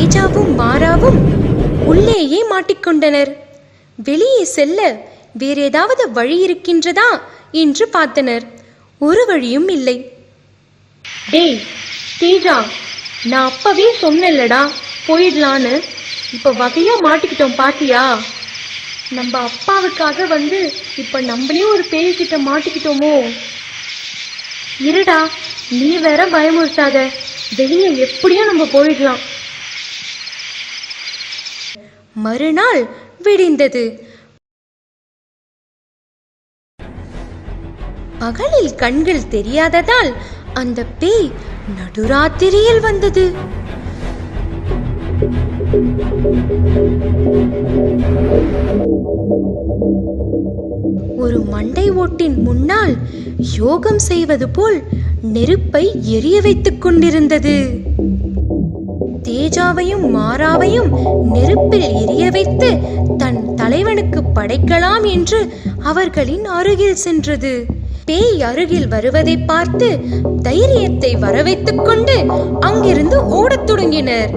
தேஜாவும் மாறாவும் உள்ளேயே மாட்டிக்கொண்டனர். வெளியே செல்ல வேறு ஏதாவது வழி இருக்கின்றதா என்று பார்த்தனர். ஒரு வழியும் இல்லை. டேய் தேஜா நான் அப்பவே சொன்னேன்லடா போயிடலான்னு. இப்ப வகையா மாட்டிக்கிட்டோம் பாத்தியா? நம்ம அப்பாவுக்காக வந்து இப்ப நம்மளே ஒரு பேய்கிட்ட மாட்டிக்கிட்டோமோ? இருடா நீ வேற பயமுறுத்தாத. வெளியே எப்படியோ நம்ம போயிடலாம். மறுநாள் விடிந்தது. பகலில் கண்கள் தெரியாததால் அந்த பேய் நடுராத்திரியில் வந்தது. ஒரு மண்டை ஓட்டின் முன்னால் யோகம் செய்வது போல் நெருப்பை எரிய வைத்துக் கொண்டிருந்தது. தேஜாவையும் மாறாவையும் நெருப்பில் எரிய வைத்து தன் தலைவனுக்கு படைக்கலாம் என்று அவர்களின் அருகில் சென்றது. பேய் அருகில் வருவதை பார்த்து தைரியத்தை வரவைத்துக் கொண்டு அங்கிருந்து ஓடத் தொடங்கினர்.